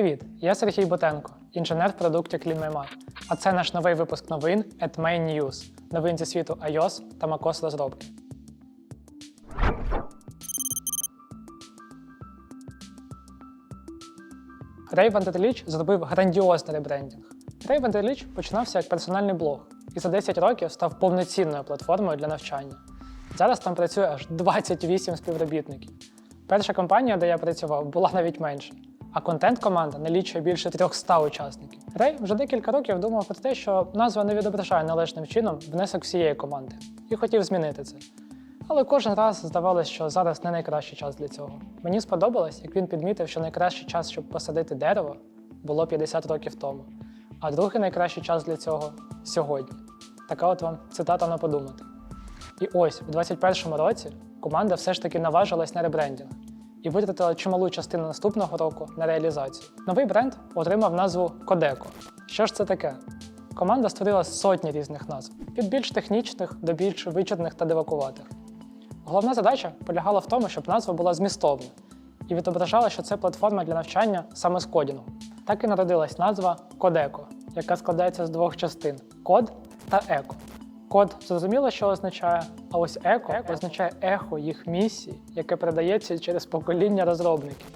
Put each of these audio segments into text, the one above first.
Привіт! Я Сергій Ботенко, інженер в продукті CleanMyMat. А це наш новий випуск новин at Main News. Новин зі світу iOS та macOS розробки. Ray Vanderlich зробив грандіозний ребрендінг. Ray Vanderlich починався як персональний блог і за 10 років став повноцінною платформою для навчання. Зараз там працює аж 28 співробітників. Перша компанія, де я працював, була навіть менше, а контент-команда налічує більше 300 учасників. Рей вже декілька років думав про те, що назва не відображає належним чином внесок всієї команди, і хотів змінити це. Але кожен раз здавалося, що зараз не найкращий час для цього. Мені сподобалось, як він підмітив, що найкращий час, щоб посадити дерево, було 50 років тому, а другий найкращий час для цього сьогодні. Така от вам цитата на подумати. І ось у 2021 році команда все ж таки наважилась на ребрендінг і витратила чималу частину наступного року на реалізацію. Новий бренд отримав назву Codeco. Що ж це таке? Команда створила сотні різних назв від більш технічних до більш вичерпних та дивакуватих. Головна задача полягала в тому, щоб назва була змістовна і відображала, що це платформа для навчання саме з кодінгу. Так і народилась назва Codeco, яка складається з двох частин код та еко. Код зрозуміло, що означає, а ось еко означає ехо їх місії, яке передається через покоління розробників.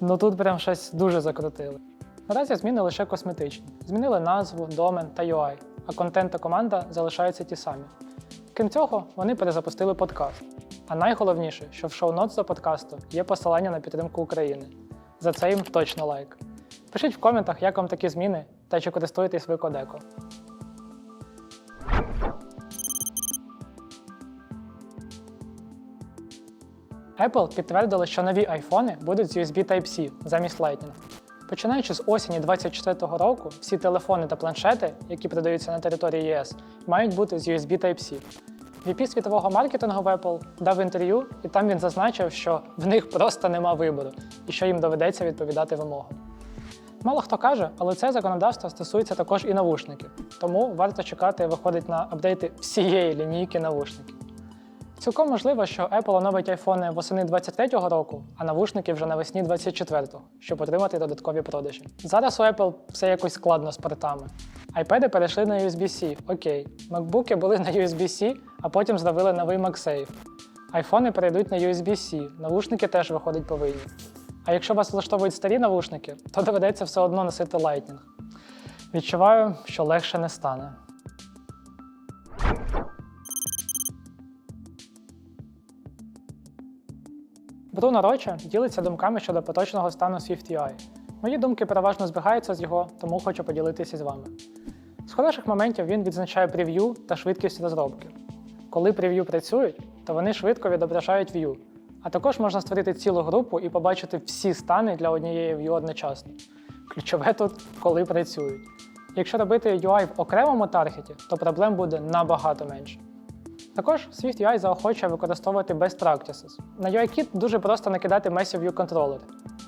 Ну тут прям щось дуже закрутили. Наразі зміни лише косметичні. Змінили назву, домен та UI, а контент та команда залишаються ті самі. Крім цього, вони перезапустили подкаст. А найголовніше, що в шоу-нот до подкасту є посилання на підтримку України. За це їм точно лайк. Пишіть в коментах, як вам такі зміни та чи користуєтесь ви Кодеко. Apple підтвердили, що нові айфони будуть з USB Type-C замість Lightning. Починаючи з осені 2024 року, всі телефони та планшети, які продаються на території ЄС, мають бути з USB Type-C. VP світового маркетингу в Apple дав інтерв'ю, і там він зазначив, що в них просто нема вибору і що їм доведеться відповідати вимогам. Мало хто каже, але це законодавство стосується також і навушників, тому варто чекати виходить на апдейти всієї лінійки навушників. Цілком можливо, що Apple оновить айфони восени 23-го року, а навушники вже навесні 24-го, щоб отримати додаткові продажі. Зараз у Apple все якось складно з портами. iPad перейшли на USB-C, окей. MacBook були на USB-C, а потім зробили новий MagSafe. Айфони перейдуть на USB-C, навушники теж виходить повинні. А якщо вас влаштовують старі навушники, то доведеться все одно носити Lightning. Відчуваю, що легше не стане. Бруно Роча ділиться думками щодо поточного стану SwiftUI. Мої думки переважно збігаються з його, тому хочу поділитися з вами. З хороших моментів він відзначає прев'ю та швидкість розробки. Коли прев'ю працюють, то вони швидко відображають view. А також можна створити цілу групу і побачити всі стани для однієї view одночасно. Ключове тут, коли працюють. Якщо робити UI в окремому таргеті, то проблем буде набагато менше. Також SwiftUI заохочує використовувати best practices. На UIKit дуже просто накидати Massive View Controller.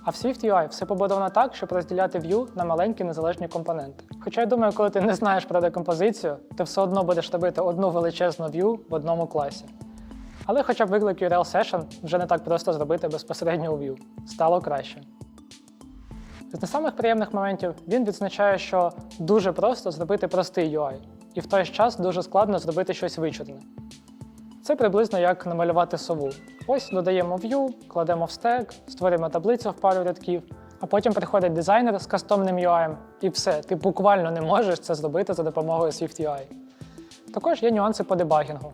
А в SwiftUI все побудовано так, щоб розділяти view на маленькі незалежні компоненти. Хоча я думаю, коли ти не знаєш про декомпозицію, ти все одно будеш робити одну величезну view в одному класі. Але хоча б виклик URL Session вже не так просто зробити безпосередньо у view. Стало краще. З не самих приємних моментів він відзначає, що дуже просто зробити простий UI, і в той ж час дуже складно зробити щось вичудне. Це приблизно як намалювати сову. Ось додаємо view, кладемо в стек, створюємо таблицю в пару рядків, а потім приходить дизайнер з кастомним UI, і все, ти буквально не можеш це зробити за допомогою SwiftUI. Також є нюанси по дебагінгу.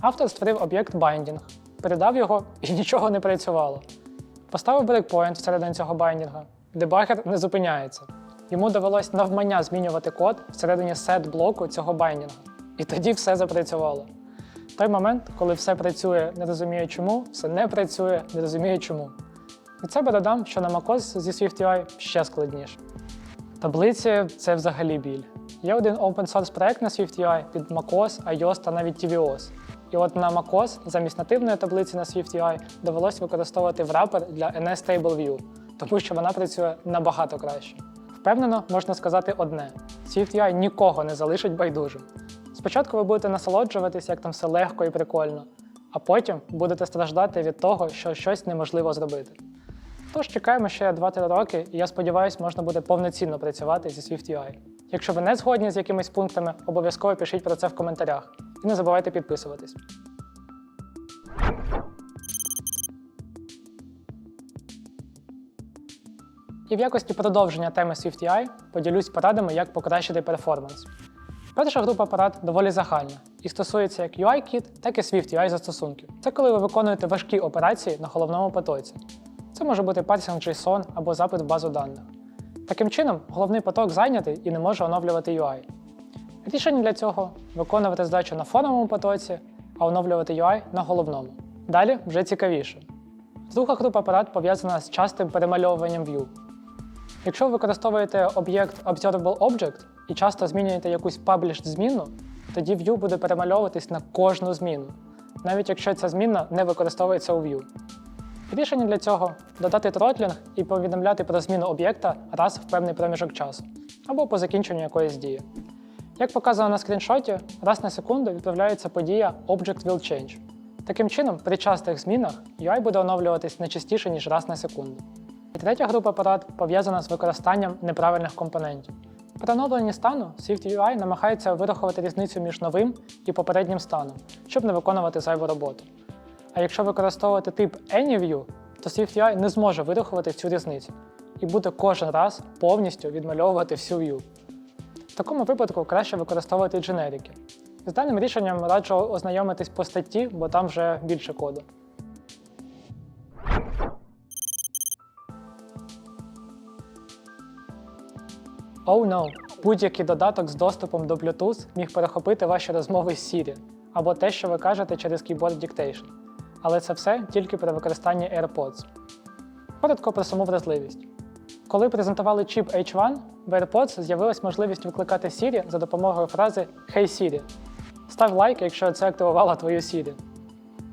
Автор створив об'єкт binding, передав його і нічого не працювало. Поставив брейкпоінт всередині цього байдінга. Дебагер не зупиняється. Йому довелось навмання змінювати код всередині сет блоку цього байдінга. І тоді все запрацювало. Той момент, коли все працює, не розуміє чому, все не працює, не розуміє чому. Від себе додам, що на macOS зі SwiftUI ще складніше. Таблиці це взагалі біль. Є один open source проект на SwiftUI під macOS, iOS та навіть tvOS. І от на macOS замість нативної таблиці на SwiftUI довелось використовувати врапер для NS Table View, тому що вона працює набагато краще. Впевнено, можна сказати одне: SwiftUI нікого не залишить байдужим. Спочатку ви будете насолоджуватись, як там все легко і прикольно, а потім будете страждати від того, що щось неможливо зробити. Тож чекаємо ще 2-3 роки, і я сподіваюся, можна буде повноцінно працювати зі SwiftUI. Якщо ви не згодні з якимись пунктами, обов'язково пишіть про це в коментарях. І не забувайте підписуватись. І в якості продовження теми SwiftUI поділюсь порадами, як покращити перформанс. Перша група порад доволі загальна і стосується як UI-кіт, так і SwiftUI застосунків. Це коли ви виконуєте важкі операції на головному потоці. Це може бути парсинг JSON або запит в базу даних. Таким чином, головний поток зайнятий і не може оновлювати UI. Рішення для цього виконувати задачу на фоновому потоці, а оновлювати UI на головному. Далі вже цікавіше. Друга група порад пов'язана з частим перемальовуванням view. Якщо ви використовуєте об'єкт Observable Object і часто змінюєте якусь published зміну, тоді view буде перемальовуватись на кожну зміну, навіть якщо ця зміна не використовується у view. Рішення для цього додати тротлінг і повідомляти про зміну об'єкта раз в певний проміжок часу або по закінченню якоїсь дії. Як показано на скріншоті, раз на секунду відправляється подія Object will change. Таким чином, при частих змінах UI буде оновлюватись не частіше, ніж раз на секунду. І третя група порад пов'язана з використанням неправильних компонентів. При оновленні стану SwiftUI намагається вирахувати різницю між новим і попереднім станом, щоб не виконувати зайву роботу. А якщо використовувати тип AnyView, то SwiftUI не зможе вирахувати цю різницю і буде кожен раз повністю відмальовувати всю view. В такому випадку краще використовувати дженерики. З даним рішенням раджу ознайомитись по статті, бо там вже більше коду. Oh no! Будь-який додаток з доступом до Bluetooth міг перехопити ваші розмови з Siri або те, що ви кажете через Keyboard Dictation. Але це все тільки при використанні AirPods. Коротко про саму вразливість. Коли презентували чіп H1, в AirPods з'явилась можливість викликати Siri за допомогою фрази Hey Siri. Став лайк, якщо це активувало твою Siri.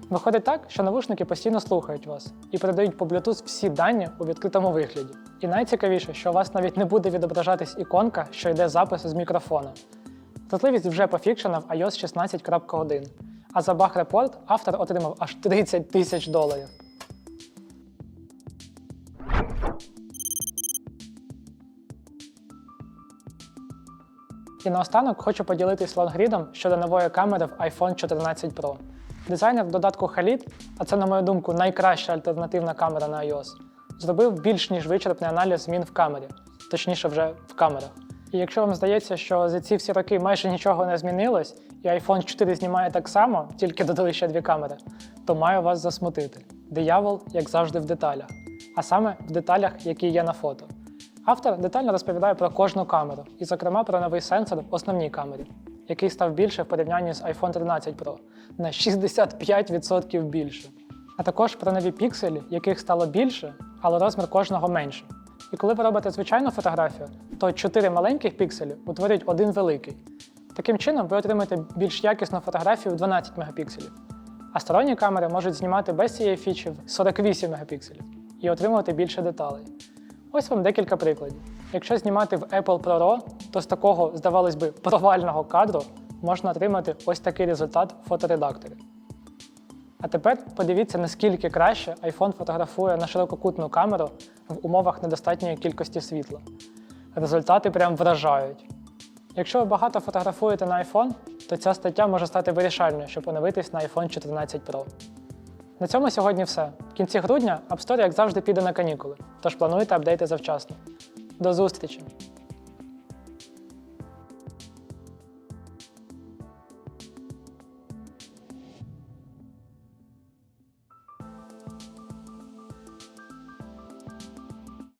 Виходить так, що навушники постійно слухають вас і передають по Bluetooth всі дані у відкритому вигляді. І найцікавіше, що у вас навіть не буде відображатись іконка, що йде запис з мікрофона. Вразливість вже пофікшена в iOS 16.1, а за баг репорт автор отримав аж 30 тисяч доларів. І наостанок хочу поділитись лонгрідом щодо нової камери в iPhone 14 Pro. Дизайнер в додатку Halid, а це, на мою думку, найкраща альтернативна камера на iOS, зробив більш ніж вичерпний аналіз змін в камері, точніше, вже в камерах. І якщо вам здається, що за ці всі роки майже нічого не змінилось, і iPhone 4 знімає так само, тільки додали ще дві камери, то маю вас засмутити. Диявол, як завжди, в деталях, а саме в деталях, які є на фото. Автор детально розповідає про кожну камеру, і, зокрема, про новий сенсор в основній камері, який став більше в порівнянні з iPhone 13 Pro на 65% більше. А також про нові пікселі, яких стало більше, але розмір кожного менше. І коли ви робите звичайну фотографію, то 4 маленьких пікселі утворюють один великий. Таким чином, ви отримаєте більш якісну фотографію в 12 мегапікселів. А сторонні камери можуть знімати без цієї фічі в 48 мегапікселів і отримувати більше деталей. Ось вам декілька прикладів. Якщо знімати в Apple Pro RAW, то з такого, здавалось би, провального кадру можна отримати ось такий результат в фоторедакторі. А тепер подивіться, наскільки краще iPhone фотографує на ширококутну камеру в умовах недостатньої кількості світла. Результати прям вражають. Якщо ви багато фотографуєте на iPhone, то ця стаття може стати вирішальною, щоб оновитись на iPhone 14 Pro. На цьому сьогодні все. В кінці грудня App Store, як завжди, піде на канікули, тож плануйте апдейти завчасно. До зустрічі!